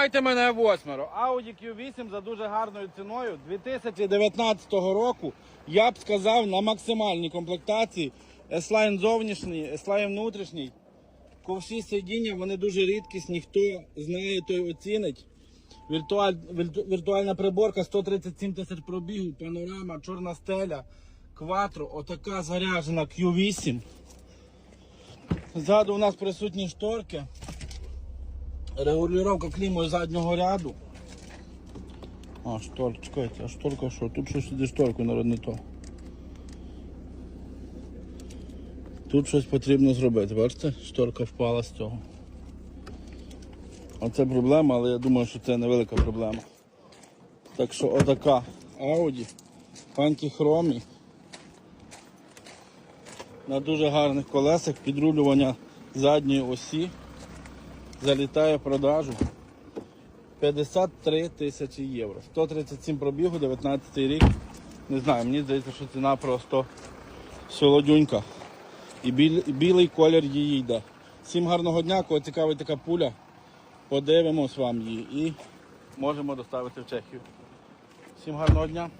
Знімайте мене восьмеро. Audi Q8 за дуже гарною ціною 2019 року. Я б сказав на максимальній комплектації. S-Line зовнішній, S-Line внутрішній. Ковші сидіння, вони дуже рідкісні. Хто знає, той оцінить. Віртуаль, вірту- віртуальна приборка 137 тисяч пробігу, панорама, чорна стеля, кватро, отака заряджена Q8. Ззаду у нас присутні шторки. Регулювання клімою заднього ряду. А, шторка, чекайте, а шторка що? Тут щось зі шторкою народ не то. Тут щось потрібно зробити, бачите? Шторка впала з цього. Оце проблема, але я думаю, що це невелика проблема. Так що отака Audi в антихромі. На дуже гарних колесах підрулювання задньої осі. Залітає в продажу 53 тисячі євро. 137 пробігу, 19 рік. Не знаю, мені здається, що ціна просто солодюнька. І, білий колір її йде. Всім гарного дня, кого цікавить така пуля. Подивимось вам її і можемо доставити в Чехію. Всім гарного дня.